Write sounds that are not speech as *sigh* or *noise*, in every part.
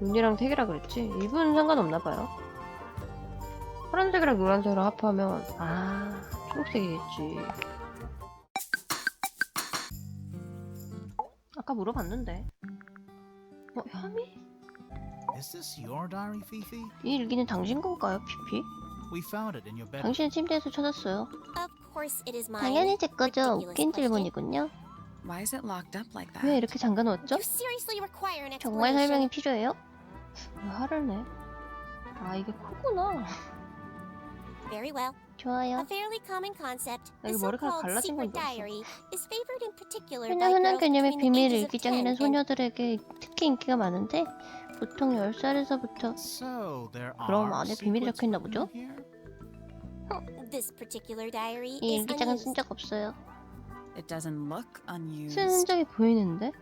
눈이랑 색이라 그랬지? 이분 상관없나봐요. 파란색이랑 노란색이랑 합하면, 아, 초록색이겠지. 아까 물어봤는데. 어, 혐의? Is this your diary, Fifi? 이 일기는 당신 건가요, 피피? We found it in your bedroom. 당신의 침대에서 찾았어요. Of course it is mine. 당연히 제 거죠. 웃긴 question. 질문이군요. Why is it locked up like that? 왜 이렇게 잠가 놓았죠? You seriously require an 정말. 설명이 필요해요? 왜 화를 내? 아 이게 코구나. Very well. 좋아요. A fairly common concept. 아, The 이거 머리카락 so-called 갈라진 건 secret 줄 알았어. diary is favored in particular 흔한 by 흔한 girls 개념의 between the 비밀 ages of 10 일기장이는 and 소녀들에게 특히 인기가 많은데 보통 10살에서부터 So there 그럼 안에 비밀이 secrets 적혀있나 보죠? here? This particular diary 이 is 일기장은 unused. 쓴 적 없어요. It doesn't look unused. 쓴 흔적이 보이는데?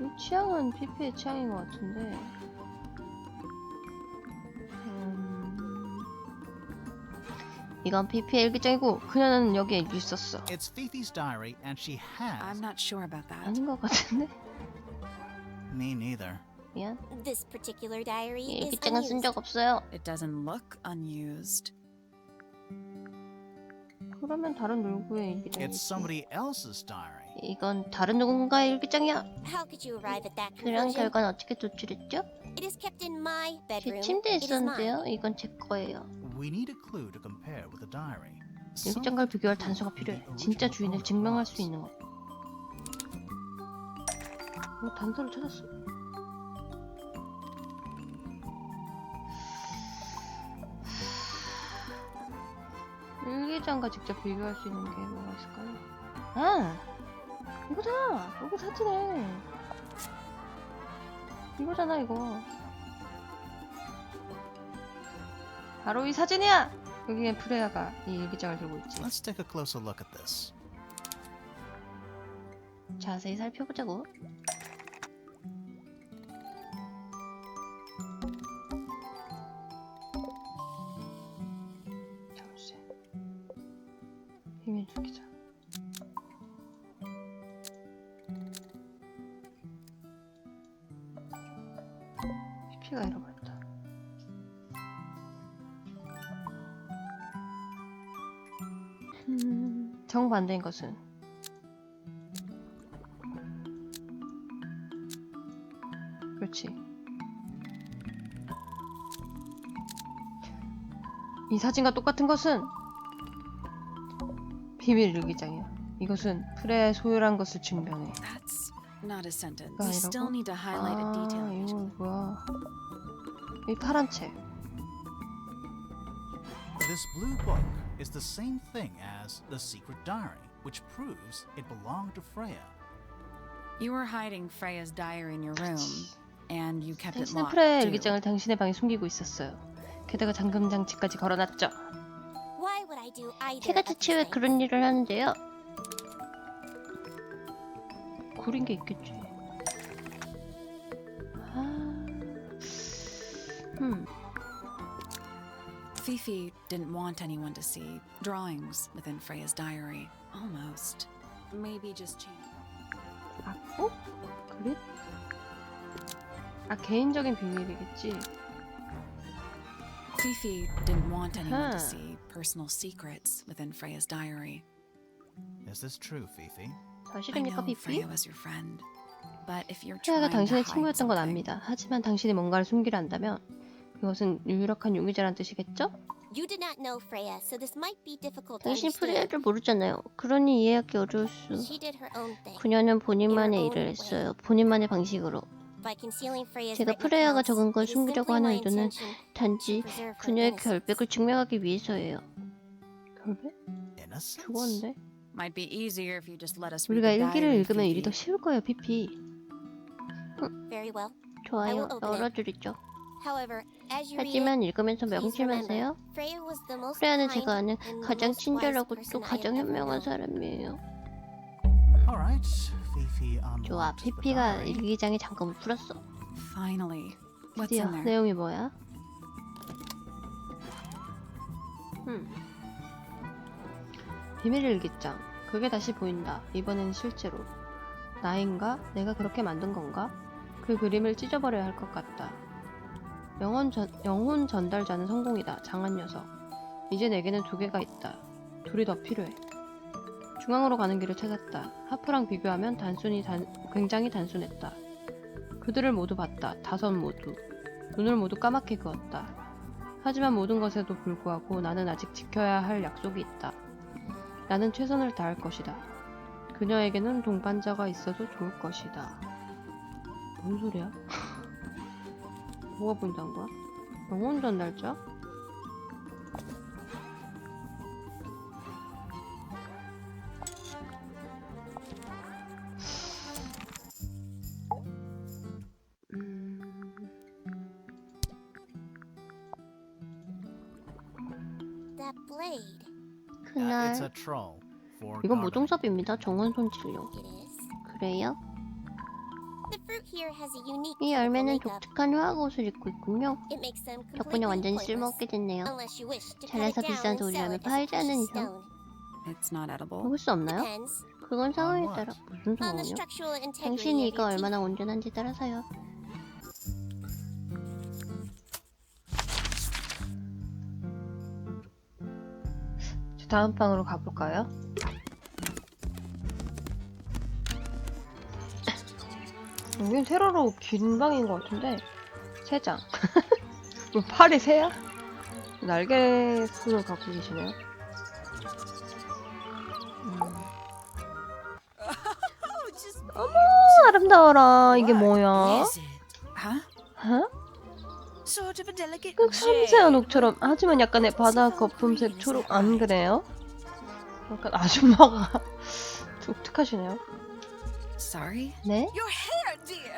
이 취향은 PP의 취향인 것 같은데 음... 이건 PP의 일기장이고 그녀는 여기에 있었어 It's Fifi's diary, and she has. I'm not sure about that. 아닌 것 같은데? Me neither. 미안 This particular diary 이 is 일기장은 쓴 unused. 적 없어요 It doesn't look unused. 그러면 다른 누구의 일기장이지 It's somebody else's diary. 이건 다른 누군가의 일기장이야 How could you arrive at that 그런 conclusion? 결과는 어떻게 도출했죠? It is kept in my 제 bedroom. 침대에 It is mine. 있었는데요 이건 제 거예요 We need a clue to compare with the diary. 일기장과 비교할 단서가 필요해. 진짜 주인을 증명할 수 있는 것. 뭐 단서를 찾았어. 일기장과 직접 비교할 수 있는 게 뭐가 있을까요? 아! 이거다! 여기 사진에! 이거잖아, 이거. 바로 이 사진이야! 여기에 프레아가 이 일기장을 들고 있지. Let's take a closer look at this. 자세히 살펴보자고. 음, 정반대인 것은 그렇지. 이 사진과 똑같은 것은 비밀 일기장이야. 이것은 프레의 소유란 것을 증명해. That's not a sentence. 아, We still 이러고? need to highlight a 아, detail. 이거 뭐야? 이 파란 책. This blue book is the same thing as the secret diary, which proves it belonged to Freya. You were hiding Freya's diary in your room, and you kept it 당신은 locked 프레의 too. 일기장을 당신의 방에 숨기고 있었어요. 게다가 잠금 장치까지 걸어놨죠. Why would I do either 제가 of these 대체 왜 things? 그런 일을 하는데요? 구린 게 있겠지. didn't want anyone to see drawings within Freya's diary. Almost. Maybe just change. 아, 어? 그래? 아 개인적인 비밀이겠지. Fifi didn't want anyone Huh. to see personal secrets within Freya's diary. Is this true, Fifi? I 사실입니까, know 피피? Freya was your friend, but if you're 프레아가 trying to 당신의 hide 친구였던 건 something, 압니다. 하지만 당신이 뭔가를 숨기려 한다면 그것은 유력한 용의자란 뜻이겠죠? You did not know Freya, so this might be difficult to 당신이 understand. 프레아를 모르잖아요. 그러니 이해하기 어려울 수. She did her own thing. 그녀는 본인만의 일을 했어요. 본인만의 방식으로. By concealing Freya's 제가 written accounts, 적은 걸 it is 숨기려고 simply 하는 my 의도는 intention to 단지 preserve her 그녀의 innocence. 결백을 증명하기 위해서예요. 결백? Innocence? 죽었는데? might be easier if you just let us read 우리가 the 일기를 diary, 읽으면 일이 더 Fifi. 쉬울 거예요, 피피. Very well. 좋아요. will open it. 열어드리죠. However, as you read it, 하지만 읽으면서 명심하세요. remember, Freya was the most 프레아는 제가 아는 가장 친절하고 또 가장 현명한. 사람이에요. 좋아, 피피가 diary. 일기장의 잠금을 풀었어. 드디어? 내용이 뭐야? 음. 비밀 일기장. 그게 다시 보인다. 이번엔 실제로. 나인가? 내가 그렇게 만든 건가? 그 그림을 찢어버려야 할 것 같다. 영혼, 전, 영혼 전달자는 성공이다. 장한 녀석. 이제 내게는 두 개가 있다. 둘이 더 필요해. 중앙으로 가는 길을 찾았다. 하프랑 비교하면 단순히 단, 굉장히 단순했다. 그들을 모두 봤다. 다섯 모두. 눈을 모두 까맣게 그었다. 하지만 모든 것에도 불구하고 나는 아직 지켜야 할 약속이 있다. 나는 최선을 다할 것이다. 그녀에게는 동반자가 있어도 좋을 것이다. 뭔 소리야? *laughs* 뭐가 보인다는 거야? 영혼 전달자? 음... That blade. Uh, 그날 it's a troll for 이건 gardening. 모종삽입니다. 정원 손질용. It is. 그래요? 이 열매는. 독특한 화학 옷을 입고 있군요. 덕분에 완전히. 쓸모없게 됐네요. 잘라서 down 비싼 a 팔지 않는 이상. 먹을 수 없나요? 그건 상황에? 따라 무슨 상황이요? 당신이 teeth. 얼마나 온전한지 따라서요. 다음 방으로 가볼까요? 여긴 세로로 긴 방인 것 같은데 세 장. *laughs* 뭐 팔이 새야? 날개 손을 갖고 계시네요. 음. 어머 아름다워라 이게 뭐야? 어? 꼭. 섬세한 옥처럼 하지만 약간의 바다 거품색 초록 안 그래요? 약간 아줌마가 *laughs* 독특하시네요. Sorry. 네?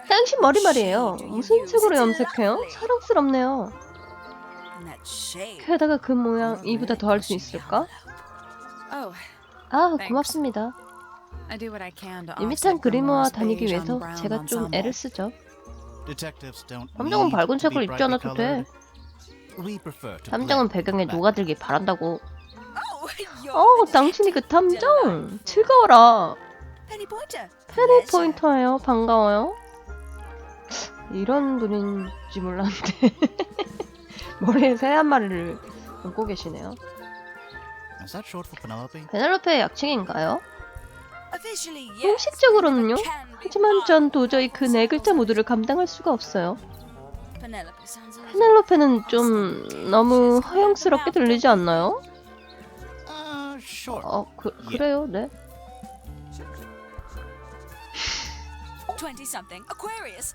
당신 머리 말이에요. 무슨 색으로 염색해요? 사랑스럽네요. 게다가 그 모양 이보다 더 할 수 있을까? Oh, 아 고맙습니다. 그림화 Morse 다니기 위해서 제가 좀. 애를 쓰죠. 함정은 밝은 색을 입지 않아도 돼. blend 배경에. 녹아들길 바란다고. Oh, 어, 당신이 그 탐정 즐거워라. Penny Pointer. 페리. 포인터예요. 반가워요. 이런 분인지 몰랐는데 *laughs* 머리에 새한 마리를 얹고 계시네요. Is that short for Penelope? 베넬로페의 약칭인가요? 공식적으로는요. 하지만. 전 도저히 그 네 글자 모두를 감당할 수가 없어요. 페넬로페는 좀 너무 허영스럽게 들리지 않나요? Uh. 어, 그, 그래요, 네.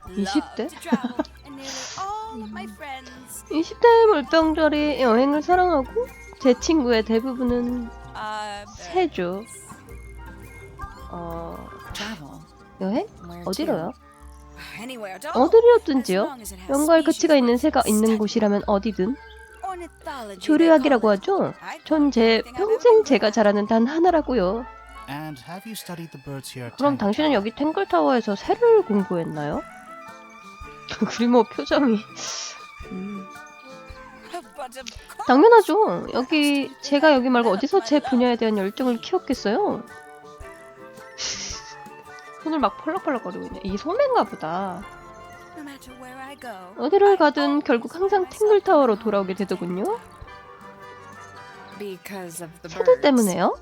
20대? 20대의 물병절이 여행을 사랑하고 제 친구의 대부분은 세죠. 어... 여행? 어디로요? 어디로든지요. 영과의 가치가 있는 새가 있는 곳이라면 어디든. 조류학이라고 하죠? 전 제 평생 제가 잘하는 단 하나라고요. And have you studied the birds here at 그럼 Tangle 당신은 Tower? 여기 탱글타워에서 새를 공부했나요? *laughs* 그리모 표정이 음. 당연하죠. 여기 제가 여기 말고 어디서 제 분야에 대한 열정을 키웠겠어요? *laughs* 손을 막 펄럭펄럭거리고 있네. 이 소매인가 보다. No matter where I go, 어디를 가든 결국 항상 탱글타워로 돌아오게 되더군요. because of the 새들 birds. 때문에요?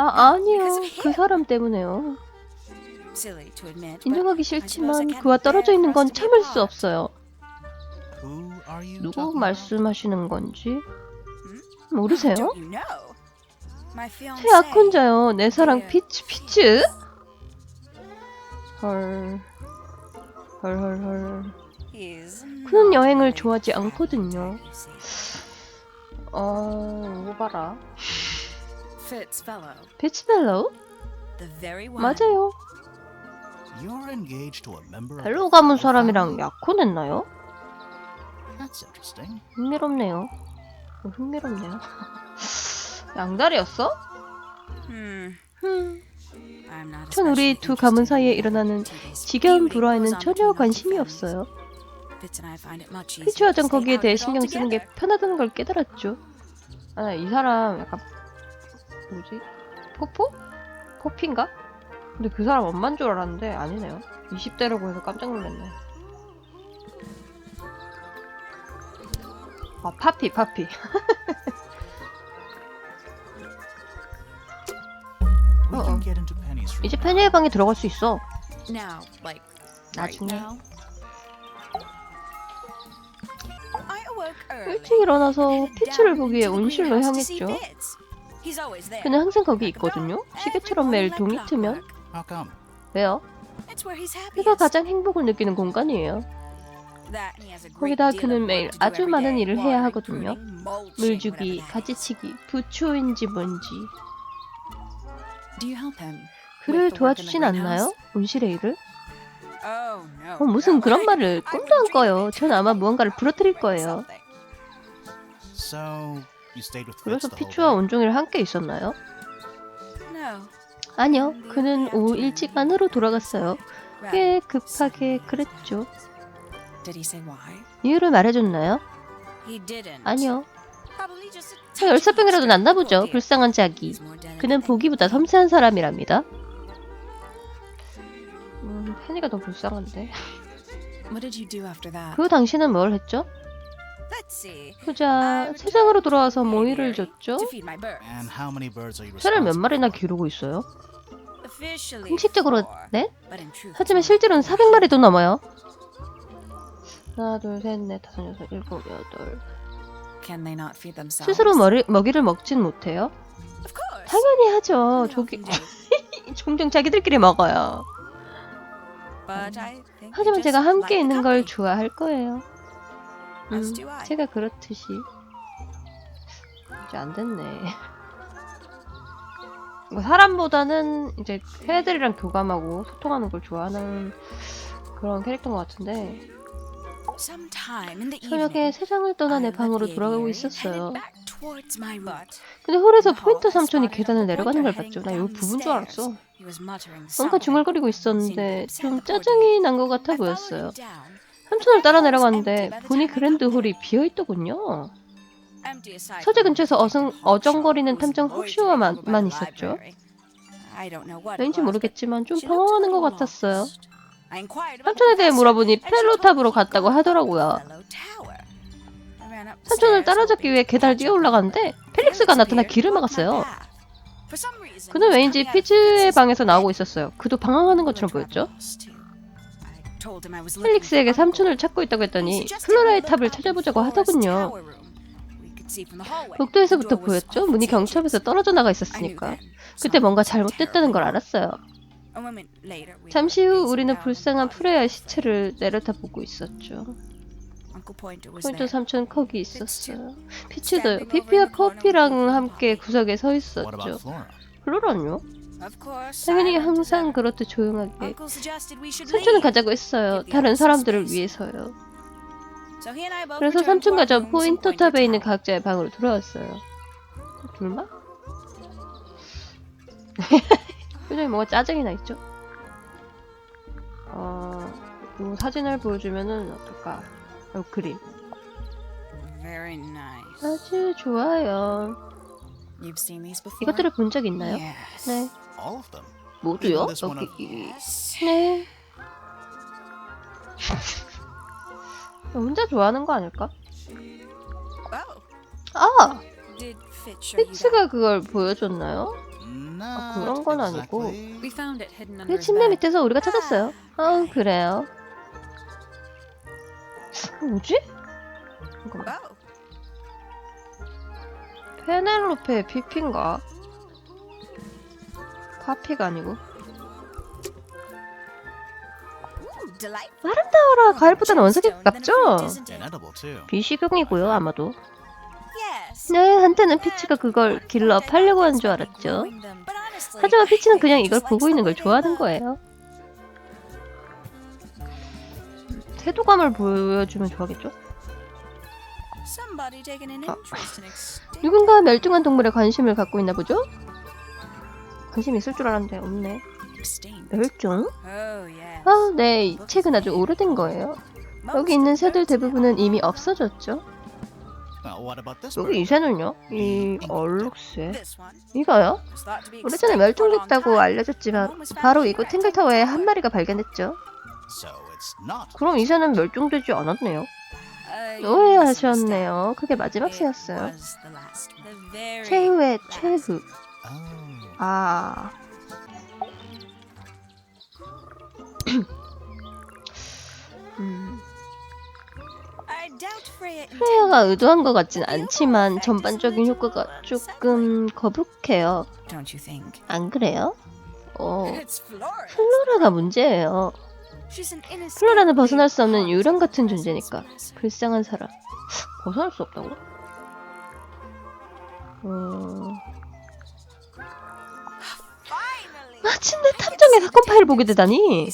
아 아니요. 그 사람 때문에요. silly to admit. but 인정하기 싫지만 그와 떨어져 있는 건 참을 수 없어요. 누구? 말씀하시는 건지 모르세요? My fiancé. 새 악혼자요. 내 사랑 피치 피치. 헐. 헐헐헐. 그는 여행을 좋아하지 않거든요. 어, 이거 봐라. Fitzfellow, 피치벨로우? the very one. 맞아요. You're engaged to a member of 벨로 the 가문 사람이랑 family? 약혼했나요? That's interesting. 흥미롭네요. 어, 흥미롭네요. 양다리였어? Hmm. 흠. I'm not 전 우리 두 가문 사이에 일어나는 지겨운 불화에는 전혀 관심이 없어요. to 전 거기에 대해 신경 쓰는 게. 편하다는 걸 깨달았죠. 아, 이 사람 약간 뭐지? 포포? 포피인가? 근데 그 사람 엄만 줄 알았는데 아니네요. 20대라고 해서 깜짝 놀랐네. 아 파피 파피. Penny's room. 이제. 페니의 방에 들어갈 수 있어. Now, like, right 나중에. now. I awoke early. 일찍 일어나서 피츠를 down 보기 위해 into the 온실로 향했죠. Fitz. He's always there. 그는 항상 거기. 있거든요. 시계처럼 매일 동이 트면 clockwork. How come? 왜요? It's where he's 그가. 가장 행복을 느끼는 공간이에요. That he has a great 거기다 그는 매일 아주 많은. 일을 해야 하거든요. 물 주기. 가지치기, 부초인지 뭔지. Do you help him? 그를 도와주진 않나요? greenhouse? 온실의 일을? Oh, no. 어, 무슨. 그런 말을 꿈도 안 꿔요. 전 아마 무언가를 부러뜨릴. 거예요. You stayed with 그래서 the whole 피추와 day? 온종일 함께 있었나요? No. 아니요. 그는 오후 일찍 안으로 돌아갔어요. 꽤 급하게 그랬죠. Did he say why? 이유를 말해줬나요? He didn't. 아니요. Probably just a 저 열사병이라도 났나 보죠. 불쌍한 자기. He's more delicate 그는 than 보기보다. 섬세한 사람이랍니다. 음, 페니가 더 불쌍한데. What did you do after that? 그 당신은 뭘 했죠? Let's see. 보자, 세상으로 돌아와서 모이를 줬죠? 새를 몇 마리나? 기르고 있어요? Four, 네? 하지만 실제로는 more. 400마리도 넘어요. 하나, 둘, 셋, 넷, 다섯, 여섯, 일곱, 여덟. 스스로 머리, 먹이를 먹진 못해요? 당연히 하죠. 조기. 종종 자기들끼리 먹어요. 하지만 제가 함께 있는 걸. 좋아할 거예요. 음. 제가 그렇듯이. 이제 안 됐네. 뭐 사람보다는 이제 새들이랑 교감하고 소통하는 걸 좋아하는 그런 캐릭터인 것 같은데 저녁에 세상을 떠나 내 방으로 돌아가고 있었어요. 근데 홀에서 포인트 삼촌이 계단을 내려가는 걸 봤죠. 나 여기 부분 줄 알았어. 뭔가. 중얼거리고 있었는데 좀 짜증이 난 것 같아 보였어요. 삼촌을 따라 내려갔는데 보니 그랜드 홀이 비어 있더군요. Empty aside 서재 근처에서 어성, 어정거리는 탐정 who was 헉슈와만 loitering over by 만 the 있었죠. 왠지 모르겠지만 좀 당황하는 것 같았어요. 삼촌에 대해 물어보니 펠로탑으로 갔다고 하더라고요. 삼촌을 따라잡기 위해 계단을 뛰어 올라가는데. 펠릭스가 나타나 길을 막았어요. 그는 왠지 피츠의 방에서 나오고. 있었어요. 그도 방황하는 것처럼 보였죠. 펠릭스에게 삼촌을. 찾고 있다고 했더니 플로라의 탑을 찾아보자고 하더군요. 복도에서부터 보였죠. 문이. 경첩에서 떨어져 나가 있었으니까. 그때 뭔가 잘못됐다는 걸. 알았어요. 잠시 후 우리는 불쌍한 프레야의 Fred. 시체를 내려다 보고 있었죠. Uncle Pointer was 포인트. 삼촌 거기 Fitz 있었어요. 피츠도요. 피피와 커피랑 함께. 구석에 서 있었죠. course, 당연히 항상. 그렇듯 조용하게. Uncle suggested we should 삼촌은. 가자고 했어요. 다른 사람들을 위해서요. 그래서 삼촌과 저 rooms in 포인터 Pointer 탑에 있는. 각자의 방으로 돌아왔어요. 둘만? 표정이 뭔가 짜증이 나 있죠? 어, 이 사진을 보여주면은 어떨까? 어, 그림. Very nice. 아주 좋아요. You've seen these before? 이것들을 본 적 있나요? 네. All of them. 모두요? This one of- 여기. 네. 혼자 좋아하는 거 아닐까? Oh, 아! did Fitz show you that? 피츠가 그걸 보여줬나요? Not 그런 건 아니고. exactly. We found it hidden under 그 his 침대 bed. 밑에서 우리가 찾았어요. 아, 그래요. 뭐지? 잠깐만. Oh, 페넬로페 피피인가? 파피가 아니고. 아름다워라. 과일보다는 원석이 Gemstone, then a 가깝죠? 비식용이고요, 아마도. 네, 한때는 피치가 그걸 길러 팔려고 하는 줄 알았죠. 하지만 피치는 그냥 이걸 보고 있는 걸 좋아하는 거예요. 태도감을 보여주면 좋아하겠죠? 아. 누군가 멸종한 동물에 관심을 갖고 있나 보죠? 관심 있을 줄 알았는데 없네. 멸종? Oh. 아, 네, 이 책은 아주 오래된 거예요. 여기 있는 새들 대부분은 이미 없어졌죠. 여기 이? 새는요? 이 얼룩새 이거요? 오래전에 멸종됐다고. 알려졌지만 바로 이곳 탱글타워에 한 마리가 발견됐죠. 그럼 이 새는 멸종되지 않았네요. Uh, 오해하셨네요. 그게 마지막. 새였어요. 최후의. 최후. 아. *clears throat* 음, 프레야가 의도한 것 같진 않지만 전반적인 효과가 조금 거북해요. Don't you think? 안 그래요? 어. 플로라가 문제예요. 플로라는 벗어날 수 없는 유령 같은 존재니까. 불쌍한 사람. *gasps* 벗어날 수 없다고? 어... 마침내 탐정의 사건 파일을 보게 되다니.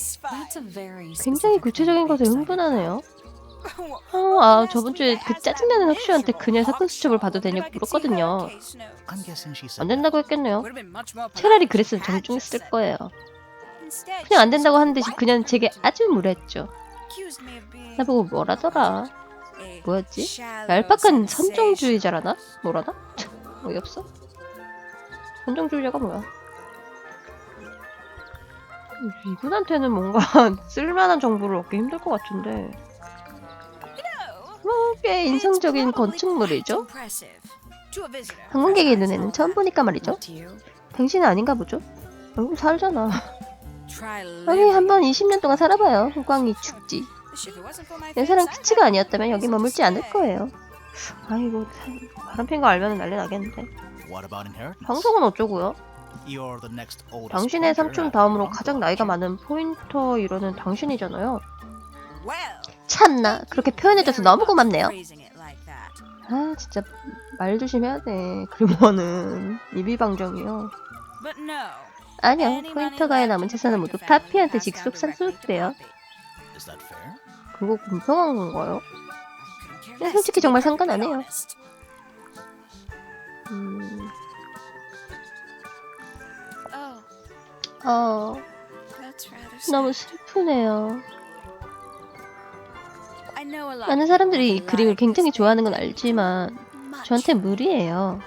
굉장히 구체적인 것에 흥분하네요. 어, *laughs* 아, 저번 주에 그 짜증나는 혁슈한테 그녀의 사건 수첩을 봐도 되냐고 물었거든요. 안 된다고 했겠네요. 차라리 그랬으면 정중했을. 거예요. 그냥 안 된다고 하는 듯이 그녀는 제게 아주 무례했죠. 나보고 뭐라더라. 뭐였지? 얄팍한. 선정주의자라나? 뭐라나? 어이없어? 선정주의자가 뭐야? 이분한테는 뭔가 *laughs* 쓸만한 정보를 얻기 힘들 것 같은데 뭐, 꽤 인상적인 건축물이죠? 방문객의 눈에는 처음 보니까 말이죠. 당신은 아닌가 보죠? 여기 살잖아. *laughs* Living. 한번 20년 동안 살아봐요. 호광이 죽지. 내 사랑 I'd 아니었다면 여기 머물지 않을. 거예요. 아이고 바람핀 거 알면 난리 나겠는데. 방송은 어쩌고요? You're the next oldest 당신의 삼촌 다음으로. 가장 나이가 많은 포인터 이러는 당신이잖아요. Well, 참나 그렇게 표현해줘서 너무 고맙네요. 아 진짜 말 조심해야 돼. But no. 아니요 포인터가의 남은 재산은 the 모두 파피한테 직속 상속돼요. Poppy. Is that fair? 그거 공평한 건가요? 네, 솔직히 정말 상관 안 해요. 음, 어 sad. 너무 슬프네요. 많은 사람들이 이 그림을 굉장히 좋아하는 건 알지만. 저한테 무리예요.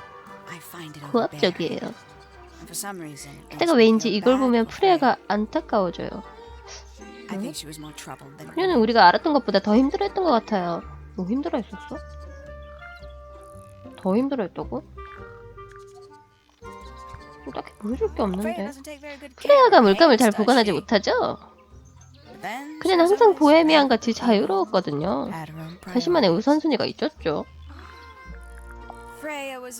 고압적이에요. 그때가 feel 이걸 보면 프레가 안타까워져요. 그녀는 우리가 알았던 것보다 더 힘들어했던 것 같아요. 뭐 힘들어했었어? 더 힘들어했다고? 뭐 딱히 보여줄 게 없는데. of 물감을 잘 보관하지? 못하죠? Was 항상 보헤미안 같이 자유로웠거든요. 자신만의. 우선순위가 있었죠.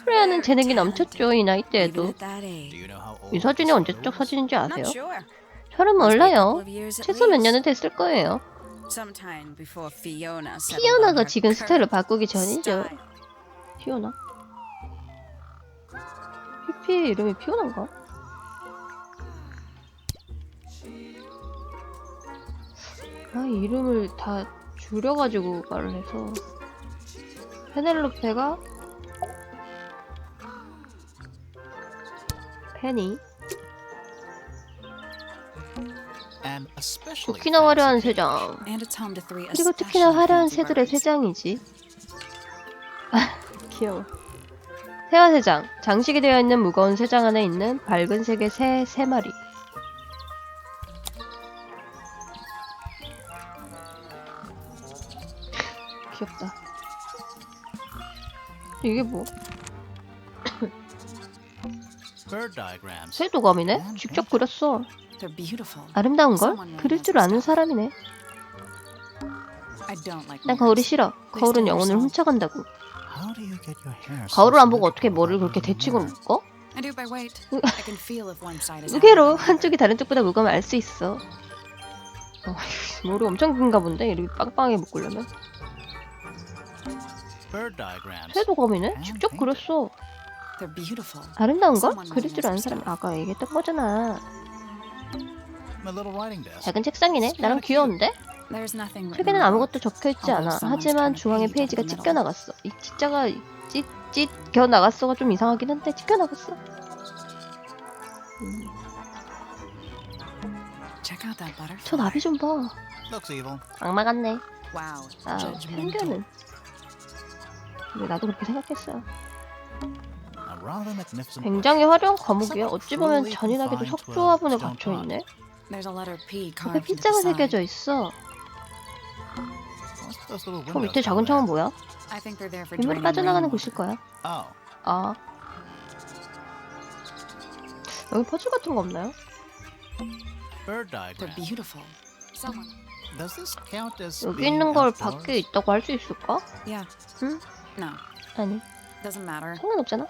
Very 재능이 넘쳤죠, 이 나이 때에도. 이 사진이 언제적? 사진인지 아세요? 저는 몰라요. 최소 몇. 년은 됐을 거예요. 피오나가 지금 스타일을 current 바꾸기 전이죠. 피오나? 피피 이름이 피오나인가? 아 이름을 다 줄여가지고 말을 해서. 페넬로페가? 페니? And especially 좋기나 화려한 세장. And it's home to three 그리고 특히나 화려한 새들의. 세장이지. 아 귀여워 새와 새장. 장식이 되어 있는 무거운 새장 안에 있는 밝은 색의 새세 마리. 귀엽다. 이게 뭐? Bird diagrams. 새 도감이네? 직접 그렸어. 아름다운 걸? 그릴 줄 아는 사람이네. 난 거울이. 싫어. 거울은 영혼을 훔쳐간다고 How do you get your hair so 거울을 안 보고 어떻게 머리를 그렇게 대칭으로? 묶어? I do by weight. I can feel if one side is 무게로 한쪽이. 다른 쪽보다 무거우면 알 수 있어. 어, 머리 엄청 큰가 본데 이렇게 빵빵하게 묶으려면. Bird diagrams. 쇠도검이네? 직접 그렸어. They're beautiful. 아름다운 걸? 그릴 줄 아는 사람 아까 얘기했던 거잖아. My little writing desk. 작은 책상이네? 나름 귀여운데? 책에는 아무것도 적혀 있지 않아. 하지만 중앙에 페이지가 찢겨 나갔어. 이 찢자가 찢 찢겨 나갔어가 좀 이상하긴 한데 찢겨 나갔어. 음, Check out that butterfly. 저 나비 좀 봐. Looks evil. 악마 같네. Wow. 아. 편견은. 근데 나도 그렇게 생각했어요. 굉장히 화려한 과목이야. 어찌 보면 잔인하게도 석조 화분에 갇혀 있네. There's a letter P 옆에 side. 새겨져 있어. 저 밑에 작은 창은? 뭐야? Draining 빠져나가는. 곳일 거야. Oh, 아. 여기 퍼즐 같은 거 없나요? 여기 있는 걸? 밖에 있다고 할 수 있을까? Hmm? No, 아니, doesn't matter. 상관없잖아.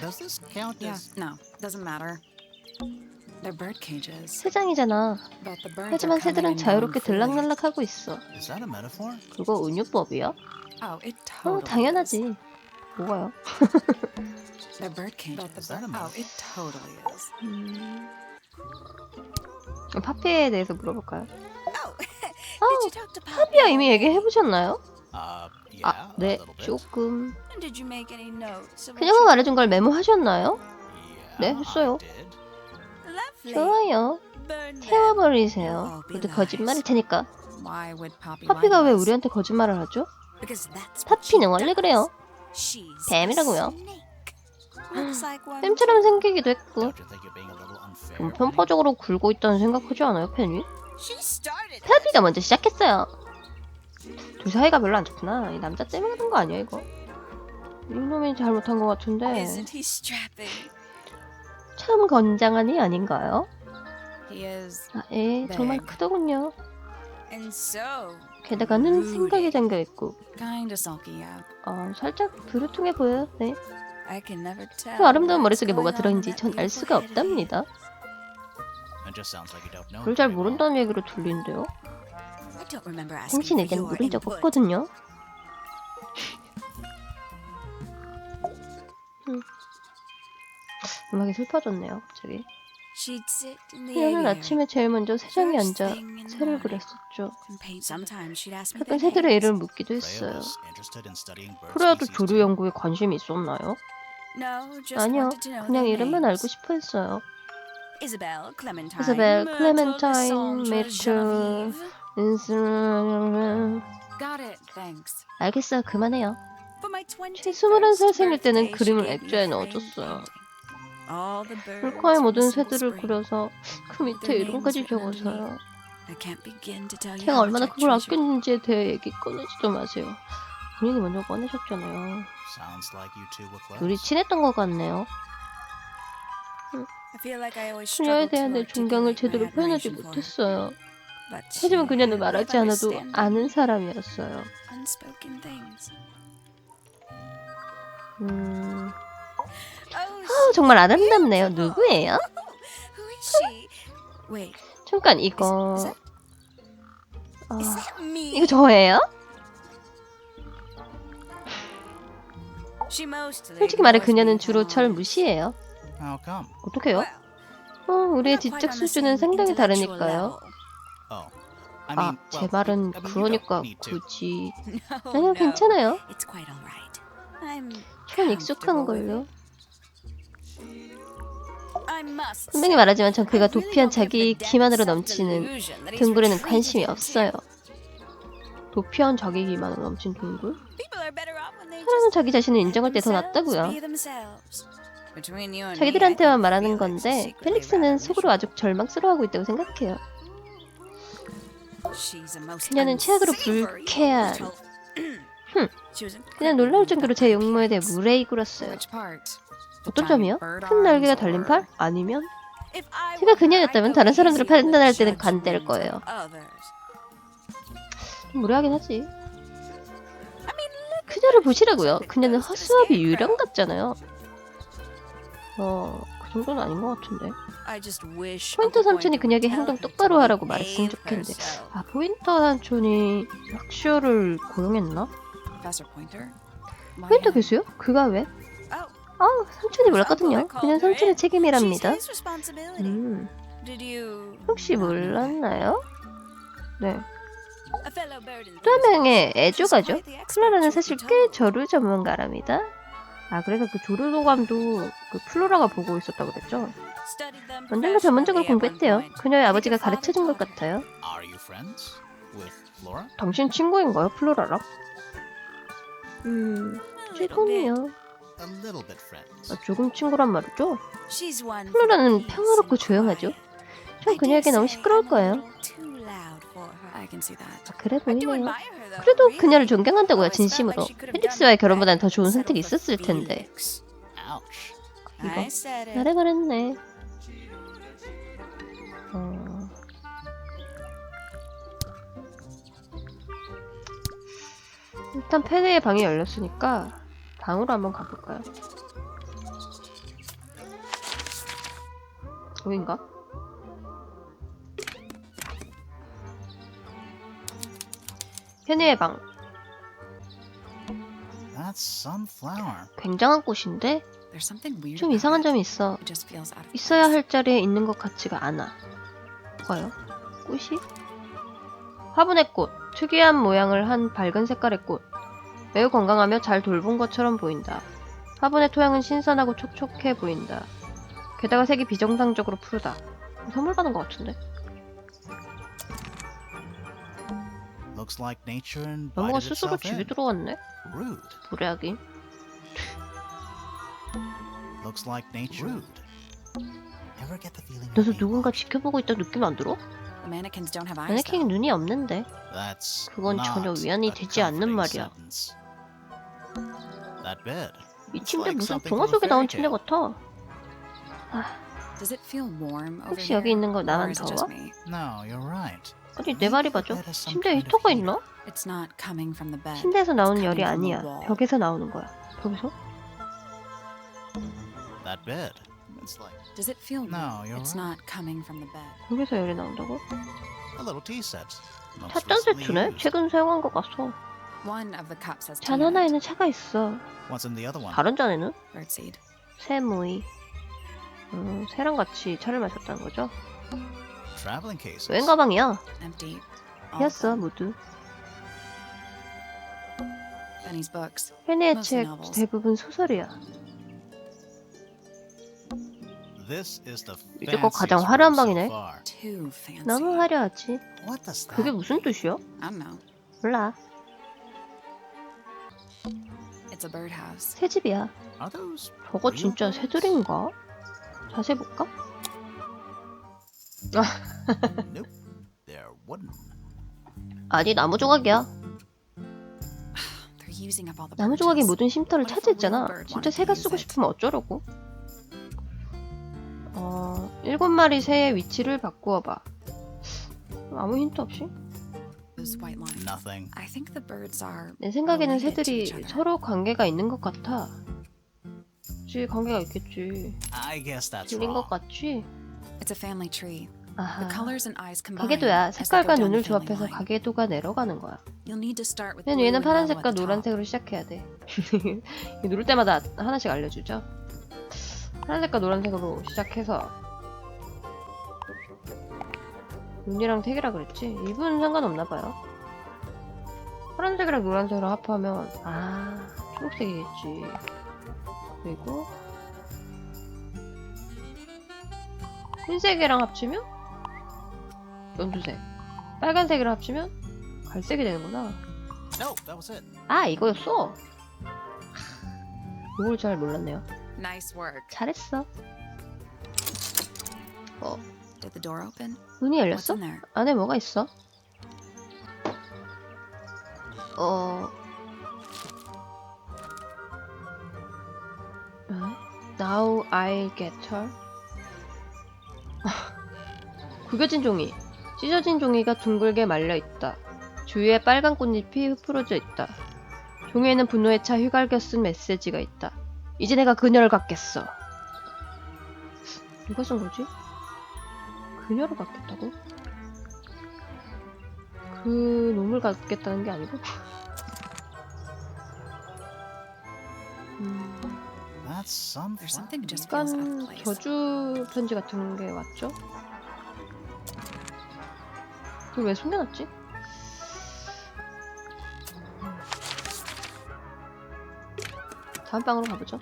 Does this count Yeah, as no, doesn't matter. 새장이잖아. But the birds 하지만 새들은 자유롭게. 들락날락하고 있어. is that a metaphor? 그거 은유법이야? Oh, it 어, totally is. 당연하지. 뭐가요? Oh. 음... 파피에 대해서 물어볼까요? Oh, 어, 파피야 이미 얘기해보셨나요? Uh, 아, 네. 조금. Did you make any notes? of what 그녀가 you- 말해준 걸 메모하셨나요? 네, 했어요. 좋아요. 태워버리세요. Oh, nice. 거짓말일 테니까. 파피가 왜? 우리한테 거짓말을 하죠? 파피는 원래. 그래요. 뱀이라고요. 뱀처럼 생기기도 했고? 좀? 편파적으로 굴고 있다는 생각하지 않아요, 팬이? 파피가 먼저 시작했어요. 둘 사이가 별로 안 좋구나. 이 남자 때문에 그런 거 아니야, 이거? 이놈이 잘못한 것 같은데? 참 건장한 이 아닌가요? He is 아, 에 정말 네. 크더군요. And so. 게다가는 생각이 잠겨 있고 kind of sulky, yeah. 어, 살짝 두루퉁해 보여요. 네. I can never tell. 그 아름다운 머릿속에 뭐가 들어있는지 전 알 수가 없답니다. It just sounds like you don't know. 그걸 잘 very well. 모른다는 얘기로 들리는데요. yours. I don't remember asking for 당신에겐 your 물은 적 input. 없거든요. 음. 음악이 슬퍼졌네요, 갑자기. Aviary 아침에 제일 먼저 새장에 first 앉아 새를 그렸었죠. 가끔 새들의. 이름을 묻기도 했어요. species 조류. 연구에 관심이 있었나요? 아니요, 그냥 이름만. 알고 싶어 했어요. 음, Got it, thanks. 알겠어요, 그만해요. 제 21st 21살 생일 때는 그림을 액자에 넣어줬어요. From 모든 새들을. 그려서 그 밑에 이름까지 적어서요. I can't begin to tell you 제가 얼마나 그걸. 아꼈는지에 대해 얘기 꺼내지도 마세요. 본인이 먼저 꺼내셨잖아요. 둘이 친했던 것 같네요. 그녀에 대한 내 존경을 제대로 표현하지. 못했어요. 하지만 그녀는 말하지 않아도 아는 사람이었어요. 음, Oh, 아, 정말 아름답네요. 누구예요? 잠깐 이거 아? 이거 저예요? 솔직히 말해 그녀는 주로 절 honest. 무시해요. 어떡해요? 어, 우리의 지적 수준은 상당히 다르니까요. Oh, 아, 제 말은 그러니까. 굳이 아니요 괜찮아요. 전 comfortable 익숙한 걸요. 분명히 말하지만 전 그가 도피한 자기 기만으로 넘치는 retreated 관심이. 없어요. 도피한 자기 기만으로 넘친 they 사람은 자기 자신을 인정할 때 더 낫다고요. 자기들한테만 말하는 건데 펠릭스는 속으로 아주 절망스러워하고 있다고 생각해요. 그녀는 최악으로 불쾌한 흠. 그냥 놀라울 정도로 제. 용모에 대해 무례히 굴었어요. 어떤 점이요? 큰 날개가 달린 팔? 아니면 제가 그녀였다면 다른 사람들을 판단할 때는 관대할 judgment 거예요. 좀 무례하긴 하지. 그녀를 보시라고요. 그녀는 허수아비. 유령 같잖아요. 어, 그 정도는 아닌 것 같은데. 포인터 삼촌이 그녀에게 행동 똑바로 하라고 말했으면 좋겠는데. 아, 포인터 삼촌이 학쇼를 고용했나? 포인터? 교수요? 그가 왜? Oh, 아, 삼촌이 몰랐거든요. 그냥 삼촌의 책임이랍니다. 음, 혹시? 몰랐나요? 네. 또. 명의 애조가죠. 플로라는 truth 사실 꽤. 저류 전문가랍니다. 아, 그래서 그 조류도감도 그 플로라가 보고 있었다고 그랬죠? 언젠가 전문적으로 공부했대요. 그녀의 아버지가 가르쳐준 것. 같아요. 당신 친구인가요, 플로라랑? 음, bit. 놈이야. A little bit friends. 아, 조금 친구란 말이죠. She's one for 플로라는 peace 평화롭고 and 조용하죠. quiet. 전 I 그녀에게 너무 say 시끄러울 a 거예요. little too loud for her. I can see that. 아, 그래 I do 보이네요. admire her, though, 그래도 really. 그녀를 존경한다고요, 진심으로. done 결혼보다는 더 좋은 선택이 있었을 텐데. Felix. Ouch. 이거. I said it. 잘해버렸네. 어... 일단 페네의 방이 열렸으니까 방으로 한번 가볼까요? 여긴가? 페네의 방. 굉장한 weird. 좀 이상한. 점이 있어. 있어야. 할 자리에 있는 것 같지가 않아. 뭐가요? 꽃이? 화분의 꽃. 특이한 모양을 한 밝은 색깔의 꽃. 매우 건강하며 잘 돌본 것처럼 보인다. 화분의 토양은 신선하고 촉촉해 보인다. 게다가 색이 비정상적으로 푸르다. 선물 받은 것 같은데? Invited 스스로 집에. 들어왔네? 무례하긴. Looks like nature. Rude. Ever get the feeling? you're 너도 누군가? 지켜보고 있다 느낌 안 들어? The mannequins don't have eyes. 마네킹이. 눈이 없는데. That's 그건 전혀 위안이 되지 않는 말이야. That bed. 이 침대 무슨 동화 속에 나온 침대. 같아. Does it feel warm over 혹시 here? 여기 있는 거 Or 나만 is it just 더워? me? No, you're right. 아니 내 말이 맞아. 침대에 히터가 있나? It's not coming from the bed. 침대에서 나오는 It's 열이 coming from the 아니야. 벽에서 나오는 거야. 벽에서? That bed. It's like Does it feel No, warm? you're It's right. not coming from the bed. 벽에서 열이 나온다고? a little tea set. Most 찻잔 recently 세트네? used. 최근 사용한 것 같소. One of the cups has 잔. 하나에는 차가 있어. What's in the other one? 다른 잔에는 Birdseed. 새무이. 음, 새랑 같이 차를 마셨다는 거죠? Traveling cases. 여행 가방이야. Empty. All of 비었어 them. 모두. Benny's books. 페니의 Mostly 책 novels. 대부분 소설이야. This is the 이제껏 가장 fanciest 화려한 room 방이네. far. Too fancy. 너무 화려하지. What does that 그게 무슨? 뜻이야? I don't know. 몰라. It's a birdhouse. 새 집이야. Are those 저거 real 진짜 birds? 새들인가? 자세히 볼까? Nope. They're wooden. 아니 나무 조각이야. They're using up all the 나무 조각이. 모든 쉼터를 차지했잖아. 진짜 새가 use 쓰고? 싶으면 어쩌려고? 어, 일곱 마리 새의 위치를 바꾸어 봐. 아무 힌트 없이? Those white lines. Nothing. I think the birds are. 내 생각에는 새들이. 서로 관계가 있는 것 같아. 그치, 관계가 있겠지. I guess that's 들린 것 wrong. 같지? It's a family tree. 아하. The colors and eyes combine. 가게도야. as they go 색깔과 down 눈을 the 조합해서 line. 가게도가 내려가는 거야. You'll need to start with 맨 blue 위에는 and yellow 파란색과 at the top. 노란색으로 시작해야 돼. 이 누를 때마다 하나씩 알려주죠. 파란색과 노란색으로 시작해서 눈이랑 색이라 그랬지? 이분 상관없나 봐요. 파란색이랑 노란색으로 합하면 아 초록색이겠지. 그리고 흰색이랑 합치면 연두색. 빨간색이랑 합치면 갈색이 되는구나. 아 이거였어. 이걸 잘 몰랐네요. Nice work. 잘했어. Did the door open? 문이 What's 열렸어? in there? 안에 뭐가 있어? 어. 어? Now I'll get her. *laughs* 구겨진 종이. 찢어진 종이가 둥글게 말려 있다. 주위에 빨간 꽃잎이 흩뿌러져 있다. 종이에는 분노에 차 휘갈겨 쓴 메시지가 있다. 이제 내가 그녀를 갖겠어. 누가 쓴 거지? 그녀를 갖겠다고? 그 놈을 갖겠다는 게 아니고? 음, That's some There's flower. something just feels out of 약간 place. 저주 편지 같은 게 왔죠? 그걸 왜 숨겨놨지? 다음 방으로 가보죠.